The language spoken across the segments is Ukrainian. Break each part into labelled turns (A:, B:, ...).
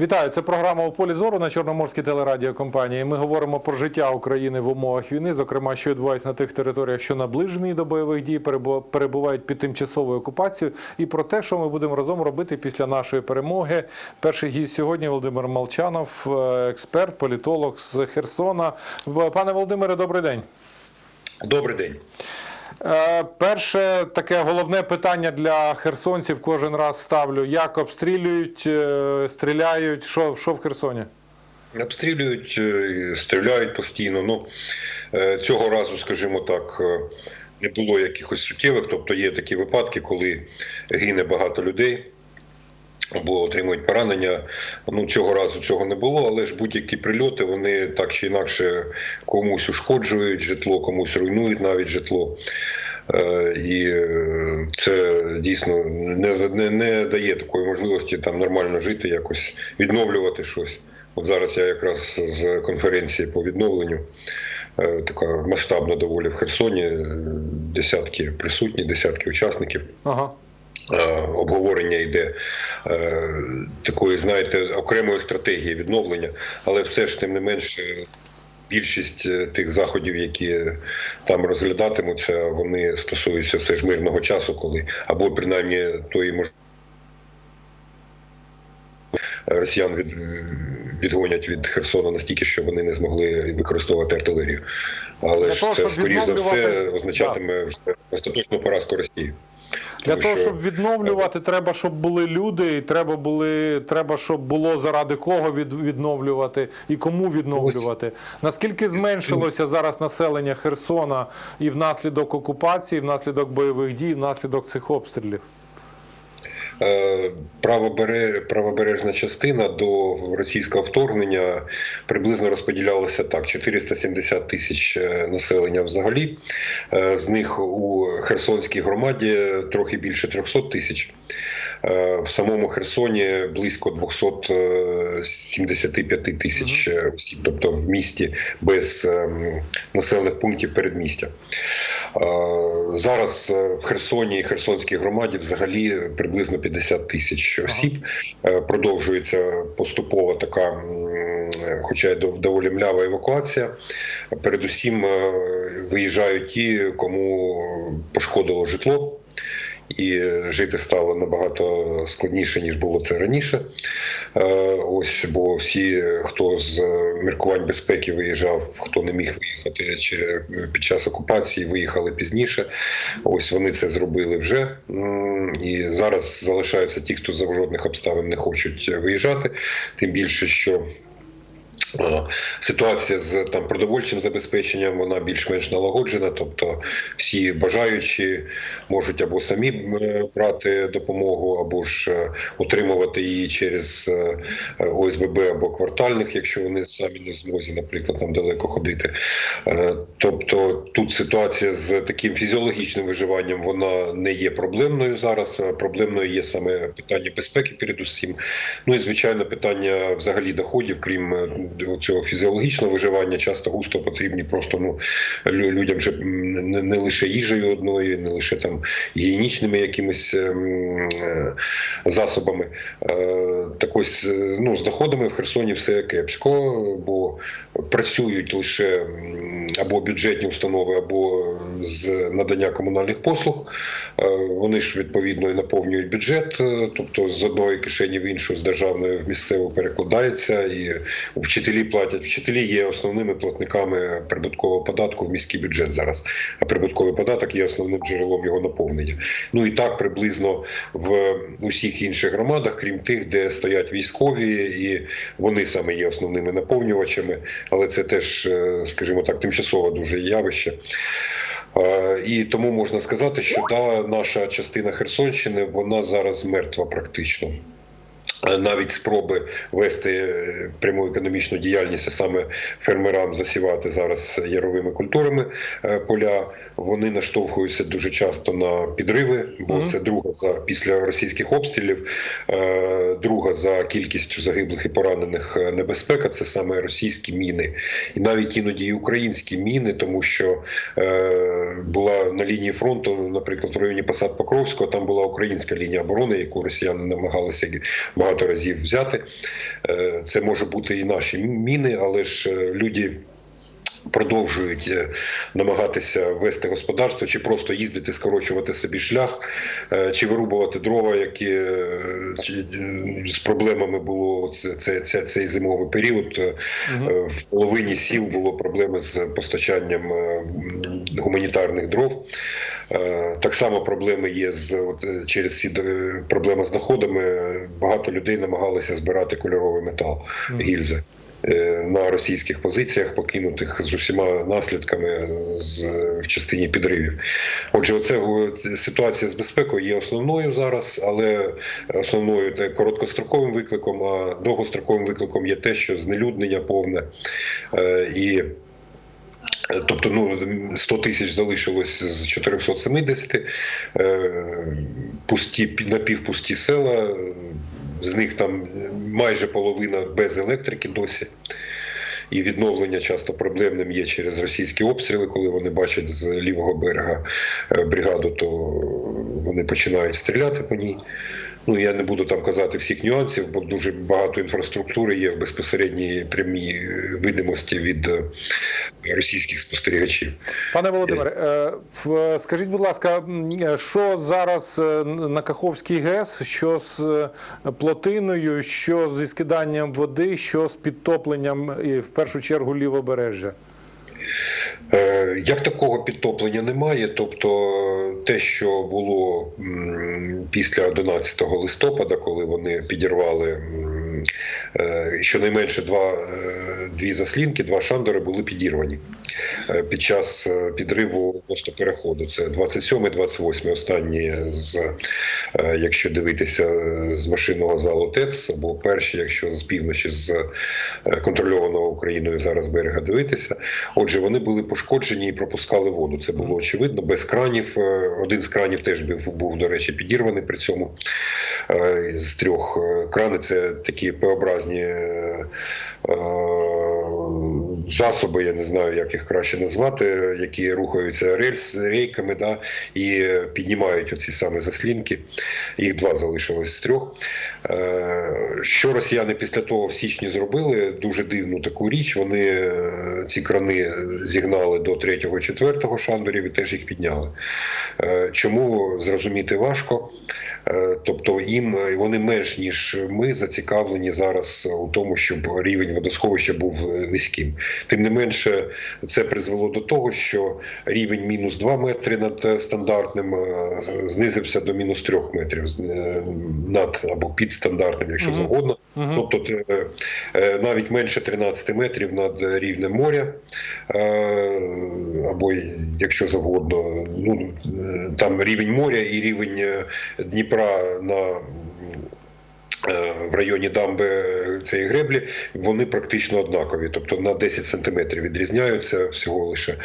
A: Вітаю, це програма у полі зору на Чорноморській телерадіокомпанії. Ми говоримо про життя України в умовах війни, зокрема, що відбувається на тих територіях, що наближені до бойових дій, перебу- перебувають під тимчасовою окупацією, і про те, що ми будемо разом робити після нашої перемоги. Перший гість сьогодні Володимир Молчанов, е, експерт, політолог з Херсона. Пане Володимире, добрий день.
B: Добрий день.
A: Е, Перше таке головне питання для херсонців кожен раз ставлю: як обстрілюють, е, стріляють, що, що в Херсоні?
B: Обстрілюють, е, стріляють постійно. Ну цього разу, скажімо так, не було якихось суттєвих. Тобто є такі випадки, коли гине багато людей. Або отримують поранення. Ну цього разу цього не було, але ж будь-які прильоти вони так чи інакше комусь ушкоджують житло, комусь руйнують навіть житло. Е, І е, це дійсно не, не, не дає такої можливості там нормально жити, якось відновлювати щось. От зараз я якраз з конференції по відновленню, е, така масштабна доволі в Херсоні, десятки присутні, десятки учасників.
A: Ага.
B: Е, обговорення йде е, такої, знаєте, окремої стратегії відновлення, але все ж тим не менше. Більшість е, тих заходів, які там розглядатимуться, вони стосуються все ж мирного часу, коли або принаймні тої можливості росіян від, відгонять від Херсона настільки, що вони не змогли використовувати артилерію. Але
A: Для
B: ж
A: того,
B: це скоріш за все означатиме вже остаточну поразку Росії.
A: Для того,
B: що-
A: щоб відновлювати, треба, щоб були люди, і треба були, треба, щоб було заради кого від, відновлювати і кому відновлювати. Наскільки зменшилося зараз населення Херсона і внаслідок окупації, і внаслідок бойових дій, і внаслідок цих обстрілів?
B: Е, правобере- правобережна частина до російського вторгнення приблизно розподілялася так: 470 тисяч е, населення взагалі. Е, З них у Херсонській громаді трохи більше 300 тисяч. Е, В самому Херсоні близько 275 тисяч е, осіб, тобто в місті без ем, населених пунктів передмістя. Е, Зараз е, в Херсоні і Херсонській громаді взагалі приблизно 50 тисяч осіб. Е, Продовжується поступова така, хоча й доволі млява евакуація. Передусім е, виїжджають ті, кому пошкодило житло. І жити стало набагато складніше ніж було це раніше. Е, Ось бо всі, хто з міркувань безпеки виїжджав, хто не міг виїхати чи під час окупації, виїхали пізніше. Ось вони це зробили вже. І зараз залишаються ті, хто за жодних обставин не хочуть виїжджати. Тим більше, що Е, Ситуація з там продовольчим забезпеченням вона більш-менш налагоджена, тобто всі бажаючі можуть або самі е, брати допомогу, або ж е, отримувати її через е, ОСББ або квартальних, якщо вони самі не в змозі, наприклад, там далеко ходити. Е, Тобто тут ситуація з таким фізіологічним виживанням вона не є проблемною зараз. Е, Проблемною є саме питання безпеки, передусім. Ну і звичайно, питання взагалі доходів, крім е, цього фізіологічного виживання, часто густо потрібні просто ну людям же м, не, не лише їжею одною, не лише там гігієнічними якимись ем, е, засобами. Е, Так ось е, ну з доходами в Херсоні все кепсько, бо працюють лише або бюджетні установи, або з надання комунальних послуг. Вони ж відповідно і наповнюють бюджет, тобто з одної кишені в іншу, з державної в місцеву перекладається, і вчителі платять. Вчителі є основними платниками прибуткового податку в міський бюджет зараз. А прибутковий податок є основним джерелом його наповнення. Ну і так приблизно в усіх інших громадах, крім тих, де стоять військові, і вони саме є основними наповнювачами, але це теж, е, скажімо так, тимчасове дуже явище. Е, І тому можна сказати, що да, наша частина Херсонщини вона зараз мертва практично. Навіть спроби вести е, пряму економічну діяльність, а саме фермерам засівати зараз яровими культурами е, поля, вони наштовхуються дуже часто на підриви, бо це друга за після російських обстрілів, е, друга за кількістю загиблих і поранених небезпека. Це саме російські міни, і навіть іноді і українські міни, тому що була на лінії фронту, наприклад, в районі Посад Покровського, там була українська лінія оборони, яку росіяни намагалися багато багато разів взяти. Е, Це може бути і наші міни, але ж е, люди. Продовжують е, намагатися вести господарство, чи просто їздити, скорочувати собі шлях, е, чи вирубувати дрова, які е, чи, з проблемами було це, це, це, цей зимовий період. В половині сіл було проблеми з постачанням гуманітарних дров. Так само проблеми є з от, через ці проблеми з доходами. Багато людей намагалися збирати кольоровий метал гільзи. Е, На російських позиціях, покинутих з усіма наслідками з в частині підривів. Отже, оце ситуація з безпекою є основною зараз, але основною та короткостроковим викликом, а довгостроковим викликом є те, що знелюднення повне е, і. е, Тобто, ну 100 тисяч залишилось з 470, е, пусті напівпусті села, з них там майже половина без електрики досі. І відновлення часто проблемним є через російські обстріли, коли вони бачать з лівого берега е, бригаду, то вони починають стріляти по ній. Ну я не буду там казати всіх нюансів, бо дуже багато інфраструктури є в безпосередній прямій е, видимості від е, російських спостерігачів.
A: Пане Володимире, е, скажіть, будь ласка, що зараз на Каховській ГЕС, що з плотиною, що зі скиданням води, що з підтопленням і в першу чергу лівобережжя?
B: Е, Як такого підтоплення немає, тобто те, що було після 11 листопада, коли вони підірвали е, щонайменше два, е, дві заслінки, два шандори були підірвані е, під час е, підриву переходу. Це 27 28 останні з, е, якщо дивитися е, з машинного залу ТЕЦ, або перші, якщо з півночі з е, контрольованого Україною зараз берега дивитися. Отже, вони були пошкоджені і пропускали воду. Це було очевидно. Без кранів. Е, Один з кранів теж був, був до речі, підірваний при цьому. Е, З трьох Е, крани це такі П-образні е, е, засоби, я не знаю, як їх краще назвати, які рухаються рельс рейками, да, і піднімають оці саме заслінки. Їх два залишилось з трьох. Е, Що росіяни після того в січні зробили? Дуже дивну таку річ. Вони ці крани зігнали до 3-4 шандорів і теж їх підняли. Чому зрозуміти важко? Е, Тобто їм е, вони менш ніж ми зацікавлені зараз у тому, щоб рівень водосховища був е, низьким. Тим не менше, це призвело до того, що рівень мінус 2 метри над стандартним знизився до мінус 3 метрів над або під стандартним, якщо
A: Мгм.
B: завгодно.
A: Мгм.
B: Тобто навіть менше 13 метрів над рівнем моря, або якщо завгодно, ну там рівень моря і рівень е, Дніпра на е, в районі дамби цієї греблі вони практично однакові, тобто на 10 сантиметрів відрізняються всього лише е,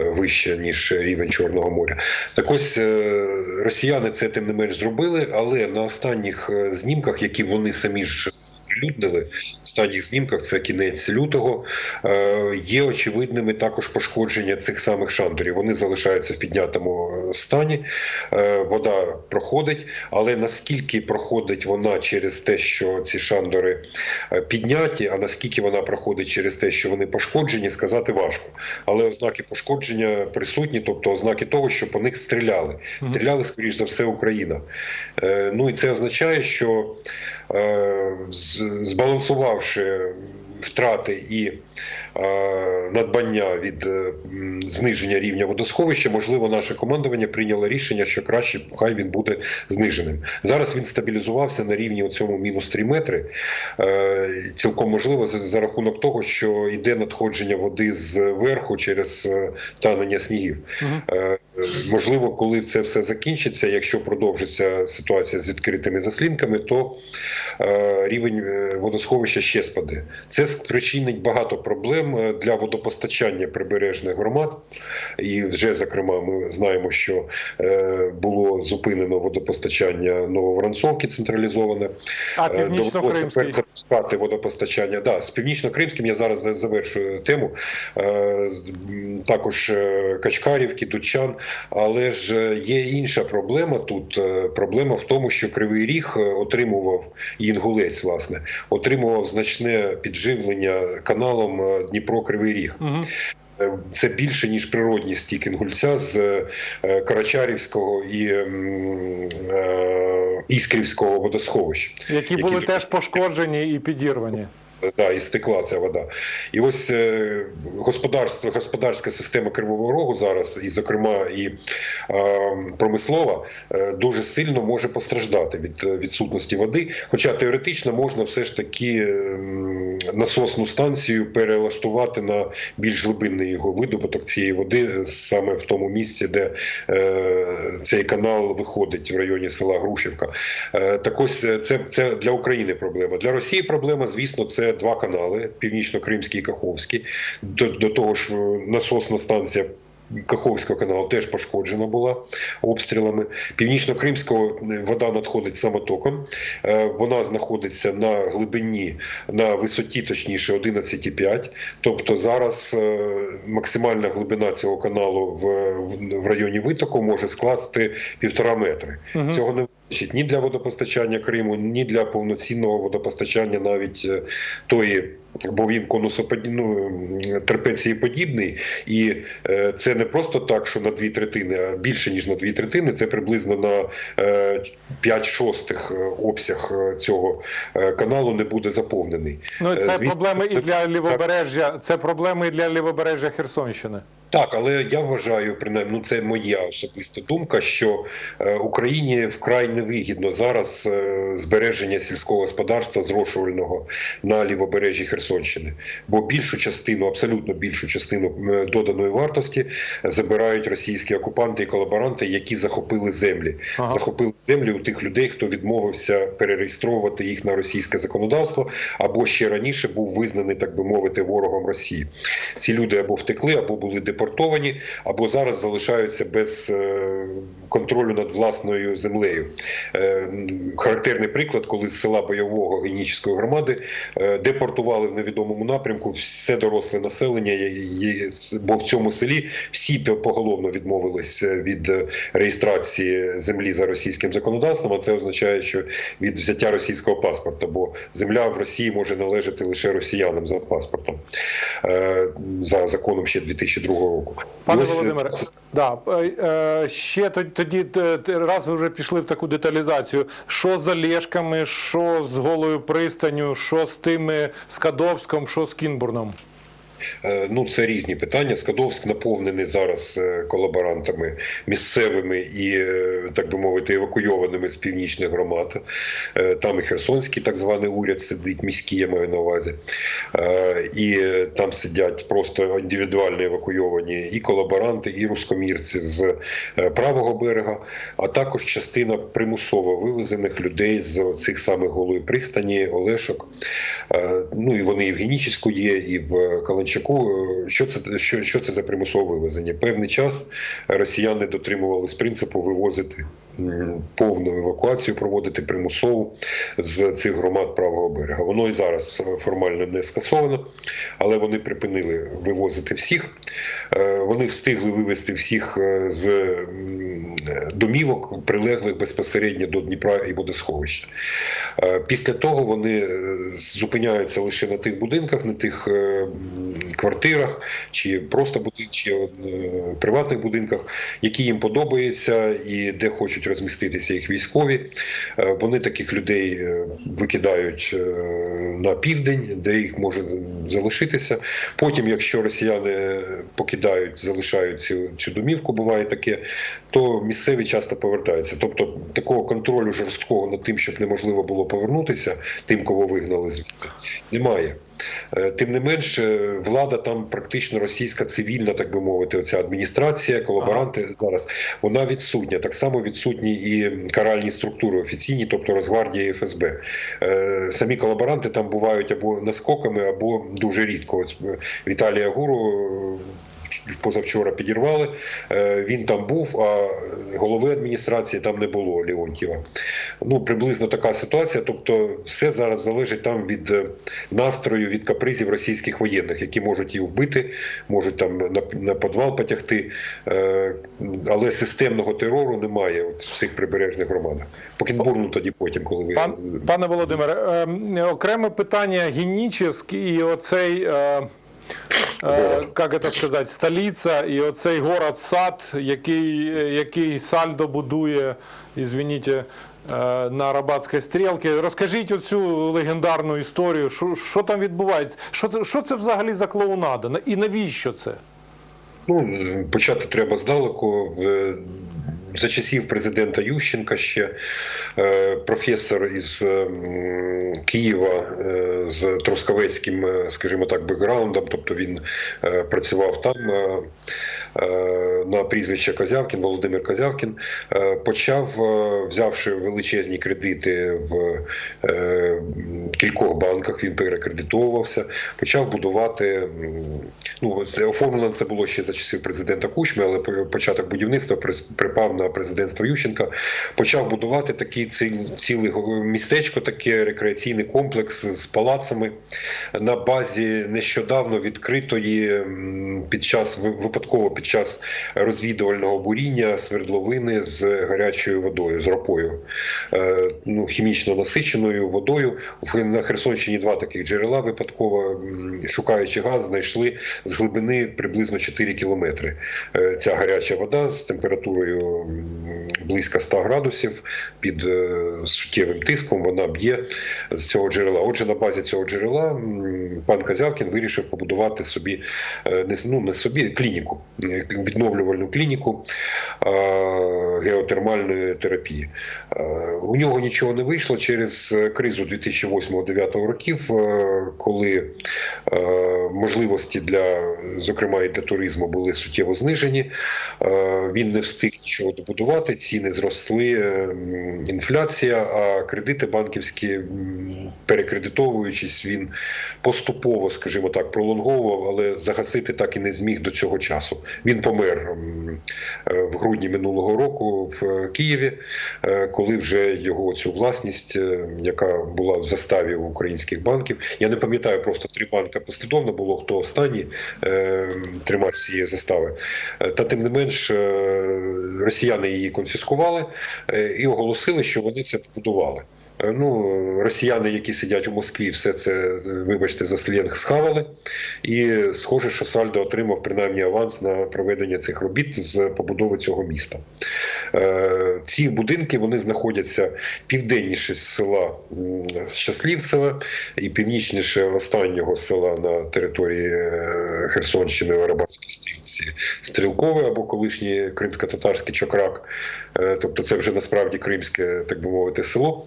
B: вище ніж рівень Чорного моря. Так ось е, росіяни це тим не менш зробили, але на останніх знімках, які вони самі ж оприлюднили, останніх знімках це кінець лютого. е, Є очевидними також пошкодження цих самих шандорів. Вони залишаються в піднятому е, стані. Е, Вода проходить, але наскільки проходить вона через те, що ці шандори підняті, а наскільки вона проходить через те, що вони пошкоджені, сказати важко. Але ознаки пошкодження присутні, тобто ознаки того, що по них стріляли. Стріляли, скоріш за все, Україна. Ну і це означає, що збалансувавши втрати і е, надбання від е, зниження рівня водосховища, можливо, наше командування прийняло рішення, що краще хай він буде зниженим. Зараз він стабілізувався на рівні цьому мінус 3 метри. Е, Цілком можливо за, рахунок того, що йде надходження води зверху через е, танення снігів. Е, Можливо, коли це все закінчиться, якщо продовжиться ситуація з відкритими заслінками, то е, рівень е, водосховища ще спаде. Це спричинить багато проблем е, для водопостачання прибережних громад. І вже зокрема, ми знаємо, що е, було зупинено водопостачання Нововоронцовки централізоване.
A: А
B: Е,
A: північно-кримський?
B: Перш водопостачання. Да, з північно-кримським я зараз завершую тему. Е, Також е, Качкарівки, Дучан. Але ж е, є інша проблема тут. Проблема в тому, що Кривий Ріг отримував Інгулець, власне, отримував значне підживлення каналом Дніпро-Кривий Ріг.
A: Угу.
B: Це більше ніж природні стік Інгульця з Карачарівського і Іскрівського водосховища.
A: Які були
B: які...
A: теж пошкоджені і підірвані.
B: Да, і стекла ця вода. І ось е, господарство, господарська система Кривого Рогу зараз, і, зокрема, і е, промислова, е, дуже сильно може постраждати від е, відсутності води. Хоча теоретично можна все ж таки ем, насосну станцію перелаштувати на більш глибинний його видобуток цієї води е, саме в тому місці, де е, цей канал виходить в районі села Грушівка. Е, Так ось це, це для України проблема. Для Росії проблема, звісно, це два канали: Північно-Кримський і Каховський. До, до того ж, е, насосна станція. Каховського каналу теж пошкоджена була обстрілами. Північно-кримського е, вода надходить самотоком. Е, Вона знаходиться на глибині, на висоті, точніше, 11,5. Тобто зараз максимальна глибина цього каналу в, в- районі витоку може скласти півтора метри.
A: Мгм.
B: Цього не вистачить ні для водопостачання Криму, ні для повноцінного водопостачання навіть е, тої. Бо він конусоподіб... ну, трапеції подібний, і е, це не просто так, що на дві третини, а більше ніж на дві третини. Це приблизно на е, 5 шостих е, обсяг е, цього каналу не буде заповнений.
A: Ну і це
B: звісно,
A: проблеми і для лівобережжя. Це проблеми і для лівобережжя Херсонщини.
B: Так, але я вважаю, принаймні, ну це моя особиста думка, що е, Україні вкрай невигідно зараз е, збереження сільського господарства зрошувального на лівобережжі Херсонщини, бо більшу частину, абсолютно більшу частину е, доданої вартості забирають російські окупанти і колаборанти, які захопили землі.
A: Ага.
B: Захопили землі у тих людей, хто відмовився перереєстровувати їх на російське законодавство, або ще раніше був визнаний, так би мовити, ворогом Росії. Ці люди або втекли, або були депортовані, або зараз залишаються без е, контролю над власною землею. Е, Характерний приклад, коли з села бойового генічної громади е, депортували в невідомому напрямку все доросле населення, бо в цьому селі всі поголовно відмовились від реєстрації землі за російським законодавством. А це означає, що від взяття російського паспорта, бо земля в Росії може належати лише росіянам за паспортом за законом ще 2002 року.
A: Пане
B: ось,
A: Володимире, да, е, е, ще тоді, е, раз ви вже пішли в таку деталізацію. Що з Олешками, що з голою пристаню, що з тими з Кадовськом, що з Кінбурном?
B: Е, Ну, це різні питання. Скадовськ наповнений зараз е, колаборантами місцевими і, е, так би мовити, евакуйованими з північних громад. Там і Херсонський так званий уряд сидить, міський я маю на увазі. І там сидять просто індивідуально евакуйовані і колаборанти, і рускомірці з правого берега, а також частина примусово вивезених людей з цих самих голої пристані, Олешок. Ну і вони і в Генічеську є, і в Каланчаку. Е, Що це що, що це за примусове вивезення? Певний час росіяни дотримувались принципу вивозити повну евакуацію, проводити примусову з цих громад правого берега. Воно і зараз формально не скасовано, але вони припинили вивозити всіх. Е, Вони встигли вивезти всіх е, з домівок, прилеглих безпосередньо до Дніпра і водосховища. Е, Після того вони зупиняються лише на тих будинках, на тих квартирах чи просто будинках, чи приватних будинках, які їм подобаються і де хочуть розміститися їх військові. Е, Вони таких людей е, викидають е, на південь, де їх може залишитися. Потім, якщо росіяни покидають, залишають цю, цю домівку, буває таке, то місцеві часто повертаються. Тобто такого контролю жорсткого над тим, щоб неможливо було повернутися, тим, кого вигнали звідти, немає. Е, Тим не менш, е, влада там практично російська цивільна, так би мовити, оця адміністрація, колаборанти зараз вона відсутня. Так само відсутні і каральні структури офіційні, тобто Росгвардія і ФСБ. Е, Самі колаборанти там бувають або наскоками, або дуже рідко. От Віталія Гуру. Позавчора підірвали. Е, Він там був, а голови адміністрації там не було Леонтьєва. Ну, приблизно така ситуація. Тобто, все зараз залежить там від е, настрою, від капризів російських воєнних, які можуть її вбити, можуть там на, підвал потягти. Е, Але системного терору немає от в цих прибережних громадах. Покінбурну тоді потім, коли ви
A: пане Володимире, е, окреме питання геніческий і оцей. Е, е, як це сказати, столиця і оцей город сад, який, який Сальдо будує, ізвиніть, е, на Арабатській стрілці. Розкажіть оцю легендарну історію, що, що там відбувається, що це, що це взагалі за клоунада і навіщо це?
B: Ну, почати треба здалеку. За часів президента Ющенка ще е, професор із Києва е, з Трускавецьким, е, скажімо так, бекграундом, тобто він працював там на прізвище Козявкін, Володимир Козявкін, е, почав, е, взявши величезні кредити в е, кількох банках, він перекредитовувався, почав будувати. Ну, це оформлено це було ще за часів президента Кучми, але початок будівництва припав на президентство Ющенка. Почав будувати такий ці- ціле містечко, таке рекреаційний комплекс з палацами на базі нещодавно відкритої під час ви- випадково під час розвідувального буріння свердловини з гарячою водою, з ропою, Е, ну, хімічно насиченою водою. На Херсонщині два таких джерела випадково шукаючи газ, знайшли з глибини приблизно 4 кілометри. Е, Ця гаряча вода з температурою близько 100 градусів під е, суттєвим тиском. Вона б'є з цього джерела. Отже, на базі цього джерела пан Казявкін вирішив побудувати собі е, не ну, не собі клініку, е, відновлювальну клініку е, геотермальної терапії. Е, У нього нічого не вийшло через е, кризу 2008-2009 років, коли можливості для, зокрема, і для туризму були суттєво знижені. Він не встиг нічого добудувати, ціни зросли, інфляція, а кредити банківські, перекредитовуючись, він поступово, скажімо так, пролонговував, але загасити так і не зміг до цього часу. Він помер е, в грудні минулого року в Києві, е, коли вже його цю власність, е, яка була в заставі українських банків, я не пам'ятаю, просто три банка послідовно було, хто останній е, тримач цієї застави. Е, Та тим не менш, е, росіяни її конфіскували е, і оголосили, що вони це побудували. Е, Ну, росіяни, які сидять у Москві, все це, е, вибачте, за сленг схавали. І схоже, що Сальдо отримав принаймні аванс на проведення цих робіт з побудови цього міста. Е, Ці будинки вони знаходяться південніше з села м, Щаслівцеве і північніше останнього села на території Херсонщини в Арабатській стрілці Стрілкове або колишній кримсько-татарський Чокрак. Тобто це вже насправді кримське, так би мовити, село.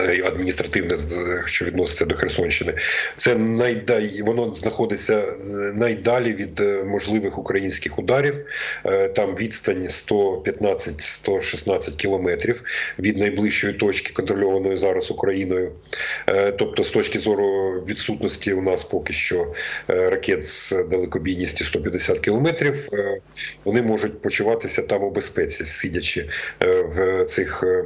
B: е, Адміністративне, що відноситься до Херсонщини, це найдай воно знаходиться е, найдалі від е, можливих українських ударів. Там відстань 115-116 кілометрів від найближчої точки, контрольованої зараз Україною. Тобто, з точки зору відсутності у нас поки що ракет з далекобійністю 150 кілометрів, вони можуть почуватися там у безпеці, сидячи в цих е,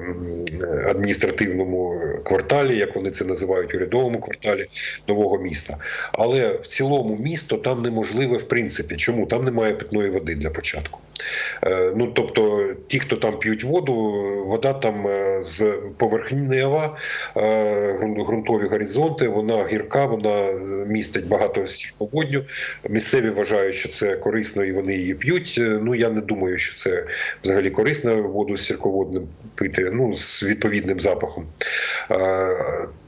B: адміністративному кварталі, як вони це називають, урядовому кварталі нового міста. Але в цілому місто там неможливе в принципі. Чому там немає питної води для початку? Е, Ну тобто, ті, хто там п'ють воду, вода там е, з поверхнева, е, ґрунтові горизонти, вона гірка, вона містить багато сірководню. Місцеві вважають, що це корисно і вони її п'ють. Ну я не думаю, що це взагалі корисно воду з сірководним пити, ну з відповідним запахом.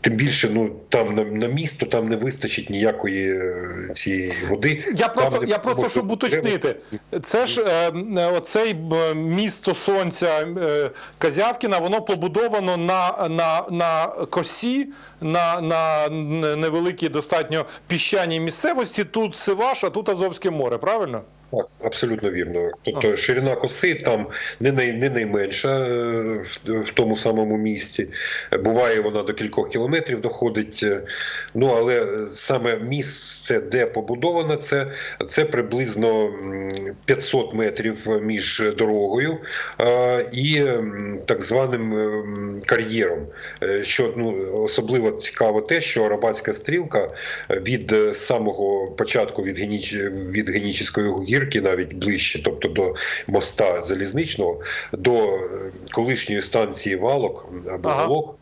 B: Тим більше, ну там на, на місто там не вистачить ніякої е, цієї води.
A: Я
B: Там
A: просто,
B: не
A: я просто щоб уточнити, це ж е, е, оцей е, місто сонця е, Казявкіна, воно побудовано на, на, на косі, на, на невеликій достатньо піщаній місцевості. Тут Сиваш, а тут Азовське море, правильно?
B: Так, абсолютно вірно. Тобто ширина коси там не, най, не найменша е, в, в тому самому місці. Буває, вона до кількох кілометрів доходить. е, Ну але саме місце, де побудована, це, це приблизно 500 метрів між дорогою е, і так званим кар'єром. Що ну, особливо цікаво те, що Арабатська стрілка від самого початку від, Геніч... від Генічеської гірки, навіть ближче, тобто до моста залізничного, до е, колишньої станції Валок або
A: Ага.
B: Волок.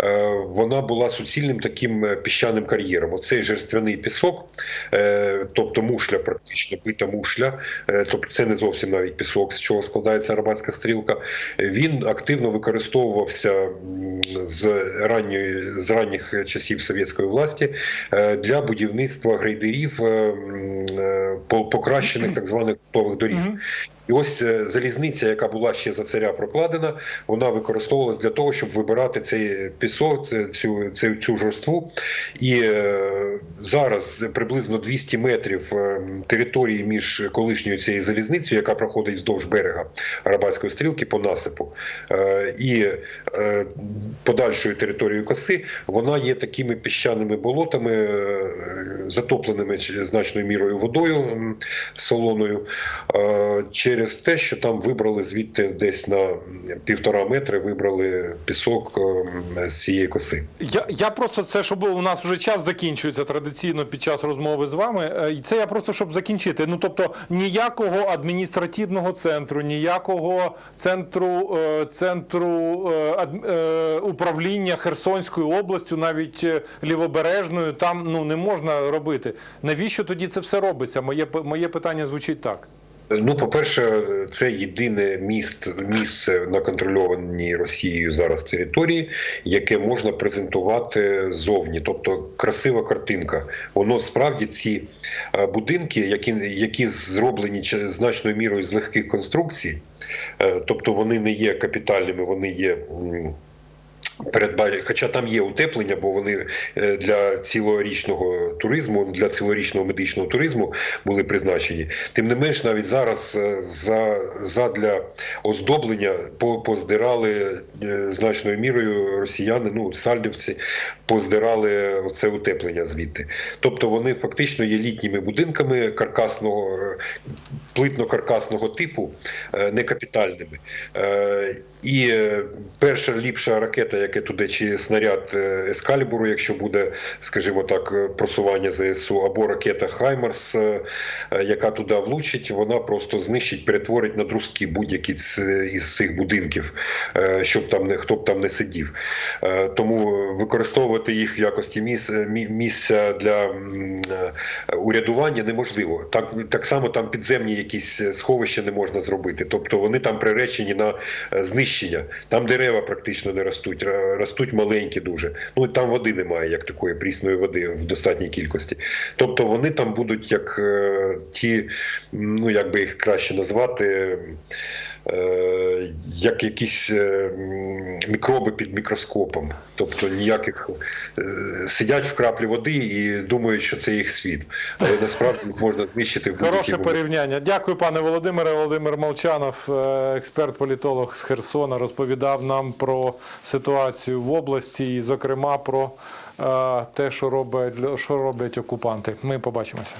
B: Е, Вона була суцільним таким е, піщаним кар'єром. Оцей жерствяний пісок, е, тобто мушля, практично бита мушля, тобто це не зовсім навіть пісок, з чого складається арабатська стрілка. Він активно використовувався з ранньої з ранніх часів совєтської власті для будівництва грейдерів покращених так званих готових доріг. І ось е, залізниця, яка була ще за царя прокладена, вона використовувалась для того, щоб вибирати цей пісок, цю, цю, цю жорству. І е, зараз приблизно 200 метрів е, території між колишньою цією залізницею, яка проходить вздовж берега Арабатської стрілки по насипу, і подальшою територією коси, вона є такими піщаними болотами, затопленими значною мірою водою солоною. Е, через те, що там вибрали звідти десь на півтора метри, вибрали пісок ем, з цієї коси.
A: Я, я просто це, щоб у нас вже час закінчується традиційно під час розмови з вами. е, і Це я просто щоб закінчити. Ну тобто ніякого адміністративного центру, ніякого центру е, центру е, управління Херсонською областю, навіть лівобережною, там ну не можна робити. Навіщо тоді це все робиться? Моє моє питання звучить так.
B: Ну, по-перше, це єдине міст, місце на контрольованій Росією зараз території, яке можна презентувати зовні. Тобто красива картинка. Воно справді ці е, будинки, які, які зроблені значною мірою з легких конструкцій, е, тобто вони не є капітальними, вони є. М, хоча там є утеплення, бо вони е, для цілорічного туризму, для цілорічного медичного туризму були призначені. Тим не менш, навіть зараз е, за, задля оздоблення поздирали е, значною мірою росіяни, ну сальдівці, поздирали оце утеплення звідти. Тобто вони фактично є літніми будинками каркасного, плитно-каркасного типу, не капітальними. Е, І перша ліпша ракета, яке туди, чи снаряд е, Ескалібуру, якщо буде, скажімо так, е, просування ЗСУ, або ракета Хаймарс, е, яка туди влучить, вона просто знищить, перетворить на друзки будь-які із цих будинків, щоб там не хто б там не сидів. Тому використовувати їх в якості міс- мі- місця для урядування неможливо. Так, так само там підземні якісь сховища не можна зробити. Тобто вони там приречені на знищення. Там дерева практично не ростуть, ростуть маленькі дуже. Ну там води немає, як такої прісної води в достатній кількості. Тобто вони там будуть як е, ті, ну як би їх краще назвати. Е, Як якісь е, мікроби під мікроскопом, тобто ніяких е, сидять в краплі води і думають, що це їх світ, але насправді їх можна знищити в
A: Хороше порівняння. Дякую, пане Володимире. Володимир Молчанов, експерт-політолог з Херсона, розповідав нам про ситуацію в області і, зокрема, про те, що роблять, що роблять окупанти. Ми побачимося.